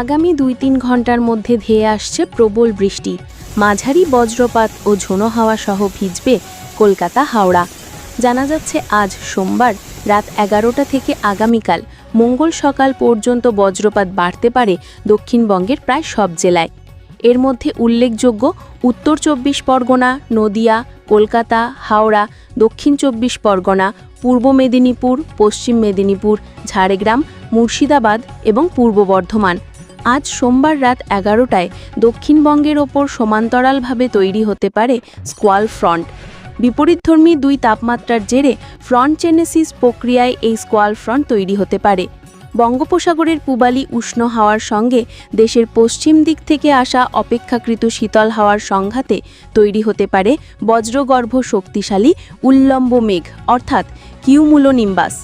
আগামী দুই তিন ঘণ্টার মধ্যে ধেয়ে আসছে প্রবল বৃষ্টি। মাঝারি বজ্রপাত ও ঝোনো হাওয়া সহ ভিজবে কলকাতা, হাওড়া। জানা যাচ্ছে, আজ সোমবার রাত এগারোটা থেকে আগামীকাল মঙ্গল সকাল পর্যন্ত বজ্রপাত বাড়তে পারে দক্ষিণবঙ্গের প্রায় সব জেলায়। এর মধ্যে উল্লেখযোগ্য, উত্তর চব্বিশ পরগনা, নদিয়া, কলকাতা, হাওড়া, দক্ষিণ চব্বিশ পরগনা, পূর্ব মেদিনীপুর, পশ্চিম মেদিনীপুর, ঝাড়গ্রাম, মুর্শিদাবাদ এবং পূর্ব বর্ধমান। আজ সোমবার রাত এগারোটায় দক্ষিণবঙ্গের ওপর সমান্তরালভাবে তৈরি হতে পারে স্কোয়াল ফ্রন্ট। বিপরীতধর্মী দুই তাপমাত্রার জেরে ফ্রন্ট চেনেসিস প্রক্রিয়ায় এই স্কোয়াল ফ্রন্ট তৈরি হতে পারে। বঙ্গোপসাগরের পূবালি উষ্ণ হাওয়ার সঙ্গে দেশের পশ্চিম দিক থেকে আসা অপেক্ষাকৃত শীতল হাওয়ার সংঘাতে তৈরি হতে পারে বজ্রগর্ভ শক্তিশালী উল্লম্ব মেঘ, অর্থাৎ কিউমুলোনিম্বাস।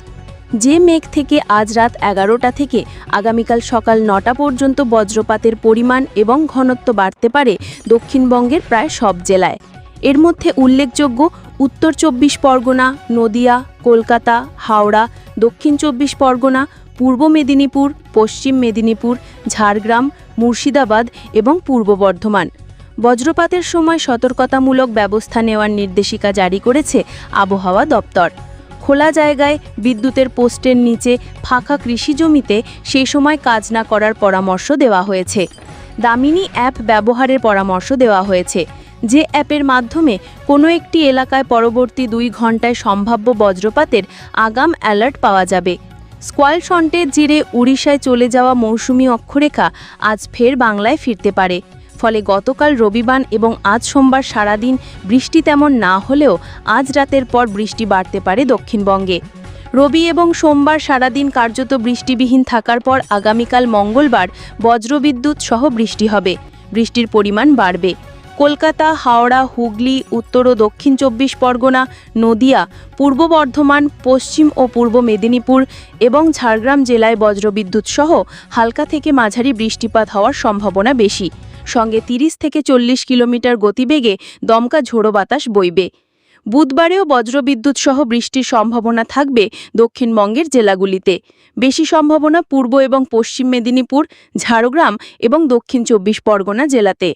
যে মেঘ থেকে আজ রাত এগারোটা থেকে আগামীকাল সকাল নটা পর্যন্ত বজ্রপাতের পরিমাণ এবং ঘনত্ব বাড়তে পারে দক্ষিণবঙ্গের প্রায় সব জেলায়। এর মধ্যে উল্লেখযোগ্য উত্তর চব্বিশ পরগনা, নদিয়া, কলকাতা, হাওড়া, দক্ষিণ চব্বিশ পরগনা, পূর্ব মেদিনীপুর, পশ্চিম মেদিনীপুর, ঝাড়গ্রাম, মুর্শিদাবাদ এবং পূর্ব বর্ধমান। বজ্রপাতের সময় সতর্কতামূলক ব্যবস্থা নেওয়ার নির্দেশিকা জারি করেছে আবহাওয়া দপ্তর। খোলা জায়গায় বিদ্যুতের পোস্টের নিচে ফাঁকা কৃষি জমিতে সেই সময় কাজ না করার পরামর্শ দেওয়া হয়েছে। দামিনী অ্যাপ ব্যবহারের পরামর্শ দেওয়া হয়েছে, যে অ্যাপের মাধ্যমে কোনো একটি এলাকায় পরবর্তী দুই ঘন্টায় সম্ভাব্য বজ্রপাতের আগাম অ্যালার্ট পাওয়া যাবে। স্কোয়াল ফ্রন্টের জিরে উড়িষ্যায় চলে যাওয়া মৌসুমি অক্ষরেখা আজ ফের বাংলায় ফিরতে পারে। ফলে গতকাল রবিবার এবং আজ সোমবার সারাদিন বৃষ্টি তেমন না হলেও আজ রাতের পর বৃষ্টি বাড়তে পারে দক্ষিণবঙ্গে। রবি এবং সোমবার সারাদিন কার্যত বৃষ্টিবিহীন থাকার পর আগামীকাল মঙ্গলবার বজ্রবিদ্যুৎ সহ বৃষ্টি হবে। বৃষ্টির পরিমাণ বাড়বে। কলকাতা, হাওড়া, হুগলি, উত্তর ও দক্ষিণ চব্বিশ পরগনা, নদিয়া, পূর্ব বর্ধমান, পশ্চিম ও পূর্ব মেদিনীপুর এবং ঝাড়গ্রাম জেলায় বজ্রবিদ্যুৎ সহ হালকা থেকে মাঝারি বৃষ্টিপাত হওয়ার সম্ভাবনা বেশি। সঙ্গে 30 থেকে চল্লিশ কিলোমিটার গতিবেগে দমকা ঝোড়ো বাতাস বইবে। বুধবারেও বজ্রবিদ্যুৎ সহ বৃষ্টির সম্ভাবনা থাকবে দক্ষিণবঙ্গের জেলাগুলিতে। বেশি সম্ভাবনা পূর্ব এবং পশ্চিম মেদিনীপুর, ঝাড়গ্রাম এবং দক্ষিণ চব্বিশ পরগনা জেলাতে।